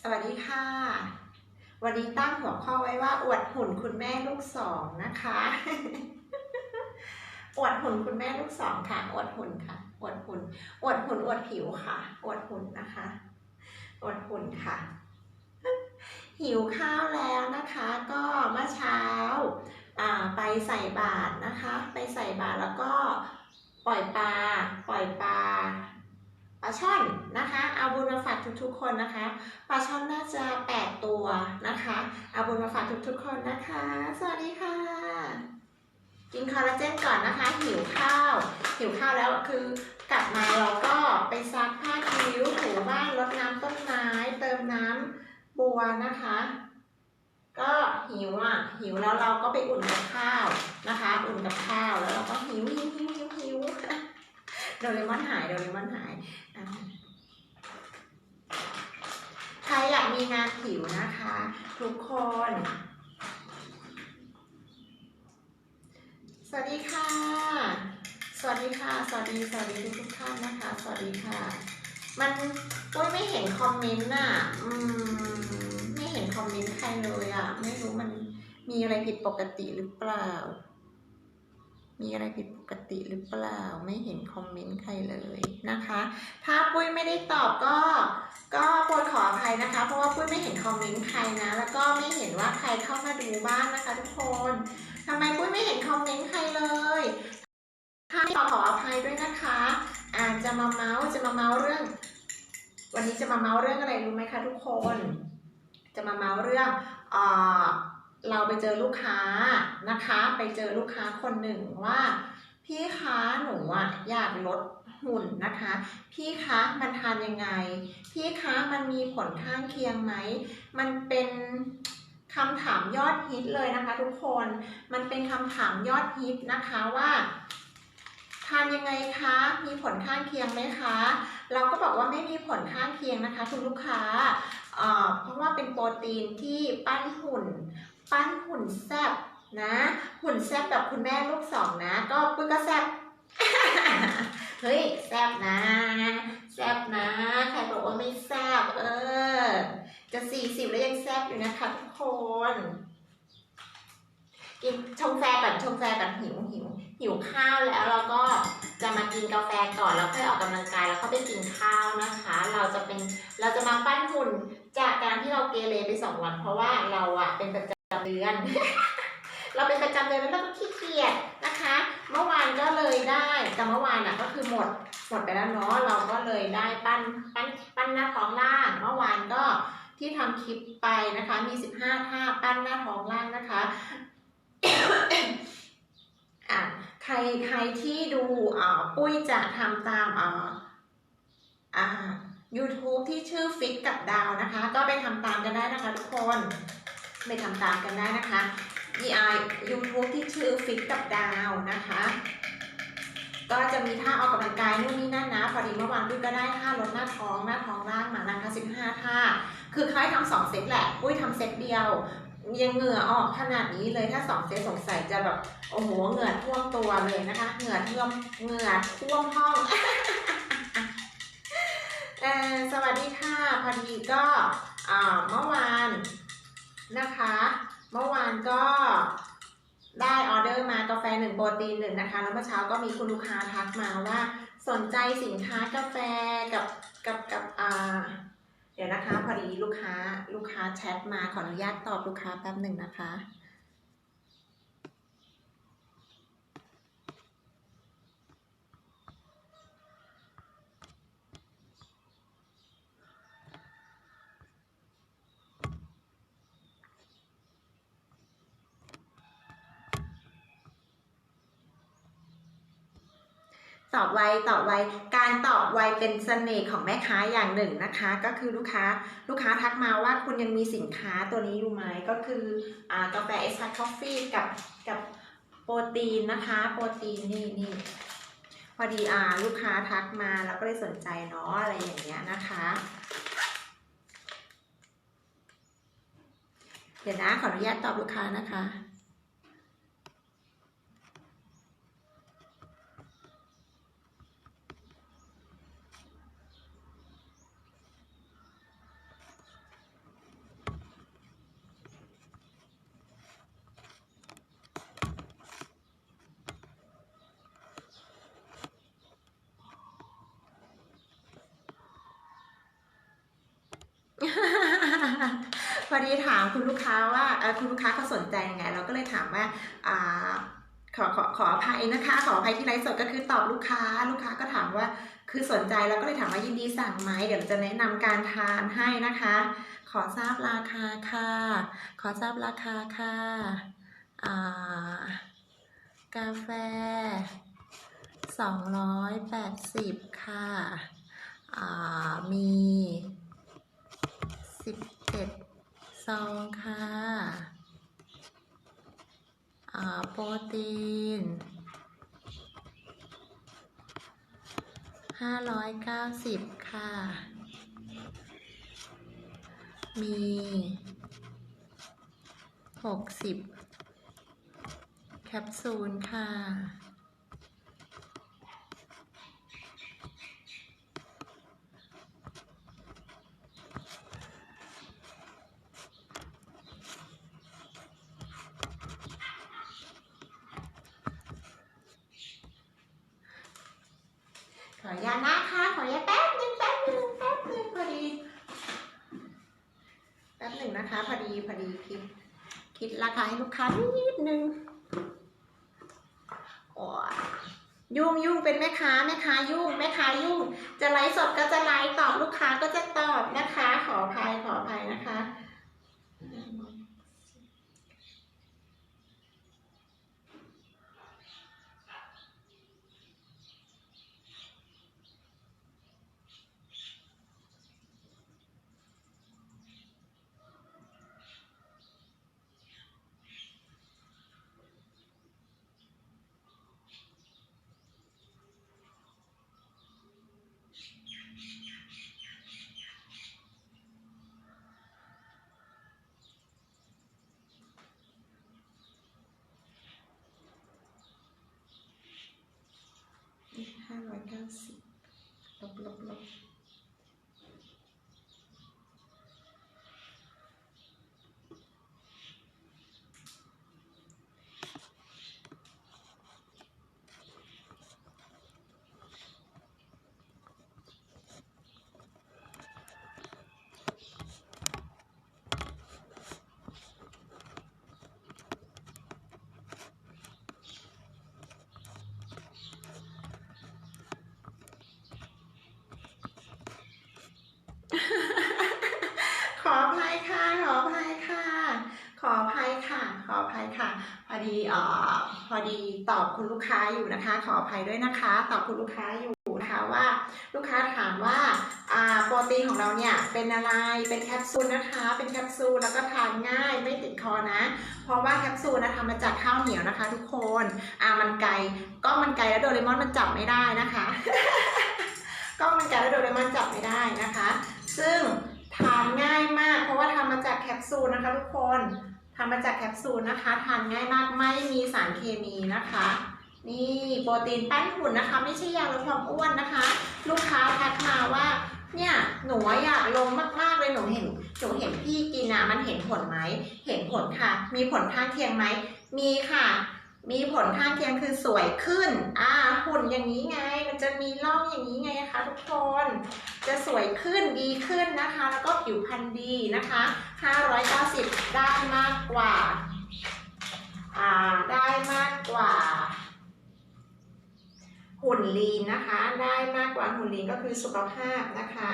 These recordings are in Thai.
สวัสดีค่ะ วันนี้ตั้งหัวข้อไว้ว่า อวดหุ่นคุณแม่ลูกสองนะคะ อวดหุ่นคุณแม่ลูกสองค่ะ อวดหุ่นค่ะ อวดหุ่น อวดหุ่นอวดผิวค่ะ อวดหุ่นนะคะ อวดหุ่นค่ะ หิวข้าวแล้วนะคะ ก็เมื่อเช้าอ่าไปใส่บาตรนะคะ ไปใส่บาตรแล้วก็ปล่อยปลา ปล่อยปลา ปลาช่อนนะคะเอาบุญมาฝากทุกๆคนนะคะปลาช่อนน่าจะแปดตัวนะคะเอาบุญมาฝากทุกๆคนนะคะ สวัสดีค่ะ กินคอลลาเจนก่อนนะคะ หิวข้าว หิวข้าวแล้วคือกลับมาเราก็ไปซักผ้าคิ้วถูบ้านรดน้ำต้นไม้ เติมน้ำบัวนะคะ ก็หิวอะหิวแล้วเราก็ไปอุ่นกับข้าวนะคะ อุ่นกับข้าวแล้วเราก็หิวหิวหิวหิวหิว ดเรมอนหายโดเรมอนหายใครอยากมีงานผิวนะคะ ทุกคน สวัสดีค่ะ สวัสดีค่ะ สวัสดี สวัสดีทุกทุกท่านนะคะ สวัสดีค่ะ มันปุ้ยไม่เห็นคอมเมนต์น่ะ อืม ไม่เห็นคอมเมนต์ใครเลยอะ ไม่รู้มันมีอะไรผิดปกติหรือเปล่า มีอะไรผิดปกติหรือเปล่า ไม่เห็นคอมเมนต์ใครเลยนะคะ ถ้าปุ้ยไม่ได้ตอบก็ ก็โปรดขออภัยนะคะ เพราะว่าปุ้ยไม่เห็นคอมเมนต์ใครนะ แล้วก็ไม่เห็นว่าใครเข้ามาดูบ้างนะคะ ทุกคนทำไมปุ้ยไม่เห็นคอมเมนต์ใครเลยถ้าไม่ตอบขออภัยด้วยนะคะอาจจะมาเมาส์จะมาเมาส์เรื่อง วันนี้จะมาเมาส์เรื่องอะไรรู้ไหมคะทุกคน จะมาเมาส์เรื่องอ่อ เราไปเจอลูกค้านะคะ ไปเจอลูกค้าคนหนึ่งว่า พี่คะหนูอะอยากลดหุ่นนะคะ พี่คะมันทานยังไง พี่คะมันมีผลข้างเคียงไหม มันเป็นคำถามยอดฮิตเลยนะคะ ทุกคนมันเป็นคำถามยอดฮิตนะคะว่าทานยังไงคะ มีผลข้างเคียงไหมคะ เราก็บอกว่าไม่มีผลข้างเคียงนะคะ คุณลูกค้าเอ่อเพราะว่าเป็นโปรตีนที่ปั้นหุ่น ปั้นหุ่นแซบนะ หุ่นแซบแบบคุณแม่ลูกสองนะ ก็ปุ้ยก็แซบเฮ้ยแซบนะแซบนะใครบอกว่าไม่แซบเออ จะสี่สิบแล้วยังแซบอยู่นะคะทุกคนกินชงแฟก่อนชงแฟก่อนหิวหิวหิวข้าวแล้วเราก็จะมากินกาแฟก่อนแล้วค่อยออกกำลังกายแล้วก็ไปกินข้าวนะคะ เราจะเป็นเราจะมาปั้นหุ่นจากการที่เราเกเรไปสองวัน เพราะว่าเราอะเป็นประจ เดือน เราเป็นประจำเดือนแล้วเราก็ขี้เกียจนะคะ เมื่อวานก็เลยได้ แต่เมื่อวานอะก็คือหมด หมดไปแล้วเนาะ เราก็เลยได้ปั้น ปั้น ปั้นหน้าท้องล่าง เมื่อวานก็ที่ทำคลิปไปนะคะ มี 15 ท่าปั้นหน้าท้องล่างนะคะอะใครใครที่ดูอ่าปุ้ยจะทำตามอ่าอ่า YouTube ที่ชื่อฟิกกับดาวนะคะ ก็ไปทำตามกันได้นะคะทุกคน ไปทำตามกันได้นะคะ EI YouTube ที่ชื่อฟิกกับดาวนะคะ ก็จะมีท่าออกกำลังกายนู่นนี่นั่นนะ พอดีเมื่อวานปุ้ยก็ได้ท่าลดหน้าท้องหน้าท้องล่างมานะคะ15 ท่า คือคล้ายทำสองเซตแหละปุ้ยทำเซตเดียวยังเหงื่อออกขนาดนี้เลยถ้าสองเซตสงสัยจะแบบโอ้โหเหงื่อท่วมตัวเลยนะคะ เหงื่อท่วมเหงื่อท่วมห้องเอ่อสวัสดีค่ะพอดีก็เมื่อวาน นะคะ เมื่อวานก็ได้ออเดอร์มากาแฟหนึ่งโปรตีนหนึ่งนะคะ แล้วเมื่อเช้าก็มีคุณลูกค้าทักมาว่า สนใจสินค้ากาแฟกับกับกับอ่าเดี๋ยวนะคะ พอดีลูกค้าลูกค้าแชทมาขออนุญาตตอบลูกค้าแป๊บหนึ่งนะคะ ตอบไวตอบไวการตอบไวเป็นเสน่ห์ของแม่ค้าอย่างหนึ่งนะคะ ก็คือลูกค้าลูกค้าทักมาว่าคุณยังมีสินค้าตัวนี้อยู่ไหมก็คืออกาแฟเอสคอฟฟี่กับกับโปรตีนนะคะ โปรตีนนี่นี่พอดีอาลูกค้าทักมาแล้วก็เลยสนใจเนาะอะไรอย่างเงี้ยนะคะ เดี๋ยวนะขออนุญาตตอบลูกค้านะคะ พอดีถามคุณลูกค้าว่าคุณลูกค้าเขาสนใจยังไง เราก็เลยถามว่าขอขอขออภัยนะคะ ขออภัยที่ไลฟ์สดก็คือตอบลูกค้า ลูกค้าก็ถามว่าคือสนใจแล้วก็เลยถามว่ายินดีสั่งไหมเดี๋ยวจะแนะนำการทานให้นะคะ ขอทราบราคาค่ะ ขอทราบราคาค่ะกาแฟ 280 ค่ะมี 10 เจ็ดซองค่ะ โปรตีน 590 ค่ะ มี 60 แคปซูลค่ะ ขออนุญาตนะคะ ขออนุญาตแป๊บหนึงแป๊บหนึงแป๊บหนึงพอดี แป๊บหนึ่งนะคะ พอดีพอดีคิด คิดราคาให้ลูกค้านิดนึงโอ้ยุ่งยุ่งเป็นแม่ค้าแม่ค้ายุ่งแม่ค้ายุ่ง จะไลฟ์สดก็จะไลฟ์ตอบลูกค้าก็จะตอบนะคะ ขออภัยขออภัยนะคะ ห้าร้อยเก้าสิบลบลบลบ ขออภัยค่ะ ขออภัยค่ะ ขออภัยค่ะ ขออภัยค่ะ พอดีเอ่อพอดีตอบคุณลูกค้าอยู่นะคะ ขออภัยด้วยนะคะ ตอบคุณลูกค้าอยู่นะคะว่าลูกค้าถามว่าอ่าโปรตีนของเราเนี่ยเป็นอะไร เป็นแคปซูลนะคะ เป็นแคปซูลแล้วก็ทานง่ายไม่ติดคอนะ เพราะว่าแคปซูลนะทำมาจากข้าวเหนียวนะคะ ทุกคนอ่ามันไกลก็มันไกลแล้วโดเรมอนมันจับไม่ได้นะคะ ก็มันไกลแล้วโดเรมอนจับไม่ได้นะคะ ซึ่ง ทานง่ายมาก เพราะว่าทำมาจากแคปซูลนะคะ ทุกคนทำมาจากแคปซูลนะคะ ทานง่ายมากไม่มีสารเคมีนะคะ นี่โปรตีนปั้นหุ่นนะคะ ไม่ใช่ยาลดความอ้วนนะคะ ลูกค้าทักมาว่าเนี่ยหนูอยากลงมากๆเลยหนูเห็นหนูเห็นพี่กินอะมันเห็นผลไหมเห็นผลค่ะ มีผลข้างเคียงไหมมีค่ะ มีผลข้างเคียงคือสวยขึ้น อ่า หุ่นอย่างนี้ไง มันจะมีร่องอย่างนี้ไงคะทุกคน จะสวยขึ้น ดีขึ้นนะคะ แล้วก็ผิวพรรณดีนะคะ 590 ได้มากกว่า อ่า ได้มากกว่า หุ่นลีนนะคะ ได้มากกว่าหุ่นลีนก็คือสุขภาพนะคะ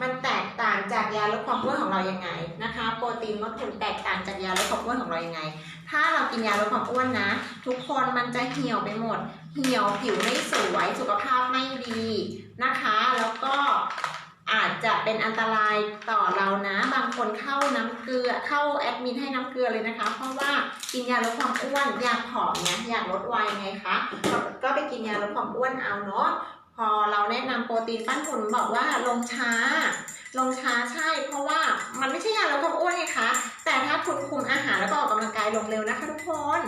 มันแตกต่างจากยาลดความอ้วนของเรายังไงนะคะ โปรตีนลดหุ่นแตกต่างจากยาลดความอ้วนของเรายังไง ถ้าเรากินยาลดความอ้วนนะ ทุกคนมันจะเหี่ยวไปหมด เหี่ยวผิวไม่สวยสุขภาพไม่ดีนะคะ แล้วก็อาจจะเป็นอันตรายต่อเรานะ บางคนเข้าน้ำเกลือเข้าแอดมินให้น้ำเกลือเลยนะคะ เพราะว่ากินยาลดความอ้วนอยากผอมนะอยากลดวัยไงคะก็ไปกินยาลดความอ้วนเอาเนาะ พอเราแนะนำโปรตีนปั้นหุ่นบอกว่าลงช้า ลงช้าใช่ เพราะว่ามันไม่ใช่ยาลดความอ้วนไงคะ แต่ถ้าคุณคุมอาหารแล้วก็ออกกำลังกายลงเร็วนะคะทุกคน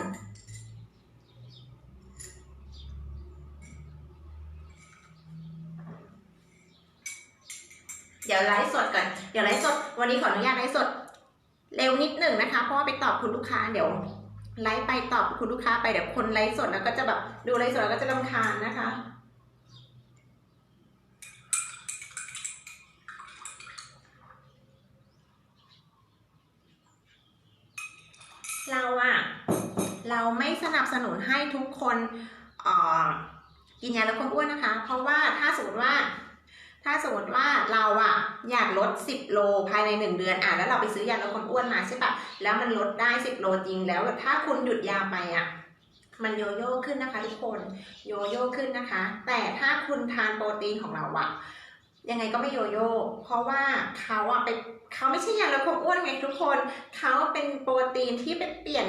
เดี๋ยวไลฟ์สดก่อน เดี๋ยวไลฟ์สด วันนี้ขออนุญาตไลฟ์สดเร็วนิดหนึ่งนะคะ เพราะว่าไปตอบคุณลูกค้า เดี๋ยวไลฟ์ไปตอบคุณลูกค้าไปเดี๋ยวคนไลฟ์สดแล้วก็จะแบบดูไลฟ์สดแล้วก็จะรำคาญนะคะ เราอะเราไม่สนับสนุนให้ทุกคนออกินยาลดความอ้วนนะคะ เพราะว่าถ้าสมมติว่า ถ้าสมมติว่าเราอะอยากลด 10 โลภายใน 1 เดือนอะแล้วเราไปซื้อยาลดความอ้วนมาใช่ปะแล้วมันลดได้ 10 โลจริงแล้วถ้าคุณหยุดยาไปอะมันโยโย่ขึ้นนะคะทุกคนโยโย่ขึ้นนะคะ แต่ถ้าคุณทานโปรตีนของเราอะ ยังไงก็ไม่โยโย่เพราะว่าเขาอะไปเขาไม่ใช่ยาลดความอ้วนไงทุกคน เขาเป็นโปรตีนที่ไปเปลี่ยน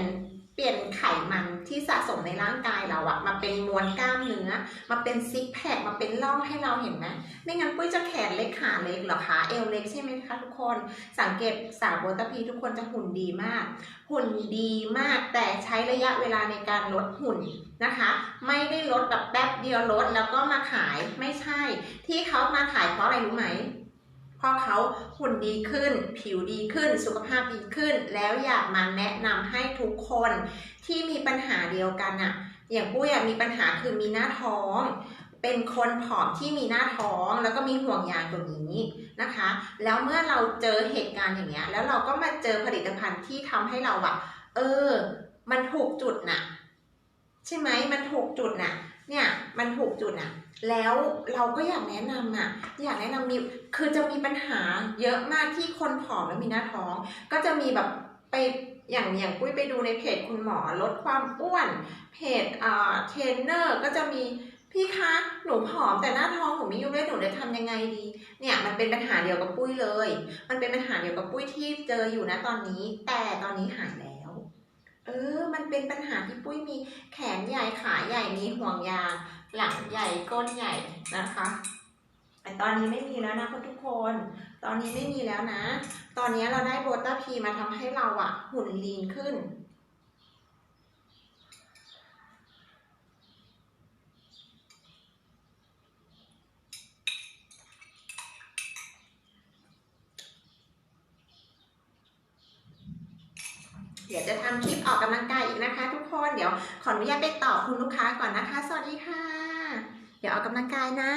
เปลี่ยนไขมันที่สะสมในร่างกายเราอะมาเป็นมวลกล้ามเนื้อ มาเป็นซิกแพคมาเป็นร่องให้เราเห็นไหมไม่งั้นปุ้ยจะแขนเล็กขาเล็กเหรอคะเอวเล็กใช่ไหมคะทุกคน สังเกตสาวโบตาพีทุกคนจะหุ่นดีมาก หุ่นดีมากแต่ใช้ระยะเวลาในการลดหุ่นนะคะ ไม่ได้ลดแบบแป๊บเดียวลดแล้วก็มาขายไม่ใช่ ที่เขามาขายเพราะอะไรรู้ไหม พราะเขาหุ่นดีขึ้น ผิวดีขึ้น สุขภาพดีขึ้น แล้วอยากมาแนะนำให้ทุกคนที่มีปัญหาเดียวกันอะอย่างปุ้ยอะมีปัญหาคือมีหน้าท้อง เป็นคนผอมที่มีหน้าท้อง แล้วก็มีห่วงยางตัวนี้นะคะ แล้วเมื่อเราเจอเหตุการณ์อย่างเงี้ย แล้วเราก็มาเจอผลิตภัณฑ์ที่ทำให้เราอะเออ มันถูกจุดน่ะ ใช่ไหมมันถูกจุดน่ะ เนี่ยมันถูกจุดน่ะแล้วเราก็อยากแนะนำอะอยากแนะนำมีคือจะมีปัญหาเยอะมากที่คนผอมแล้วมีหน้าท้อง ก็จะมีแบบไปอย่างอย่างปุ้ยไปดูในเพจคุณหมอลดความอ้วน เพจเอ่าเทรนเนอร์ก็จะมีพี่คะ หนูผอมแต่หน้าท้องหนูไม่ยุบเลยหนูจะทำยังไงดี เนี่ยมันเป็นปัญหาเดียวกับปุ้ยเลย มันเป็นปัญหาเดียวกับปุ้ยที่เจออยู่นะตอนนี้ แต่ตอนนี้หายแล้ว เออ มันเป็นปัญหาที่ปุ้ยมีแขนใหญ่ขาใหญ่มีห่วงยางหลังใหญ่ก้นใหญ่นะคะแต่ตอนนี้ไม่มีแล้วนะคุณทุกคน ตอนนี้ไม่มีแล้วนะ ตอนนี้เราได้โบต้าพีมาทำให้เราอะหุ่นลีนขึ้น ดี๋ยวจะทำคลิปออกกำลังกายอีกนะคะ ทุกคนเดี๋ยวขออนุญาตไปตอบคุณลูกค้าก่อนนะคะ สวัสดีค่ะ เดี๋ยวออกกำลังกายนะ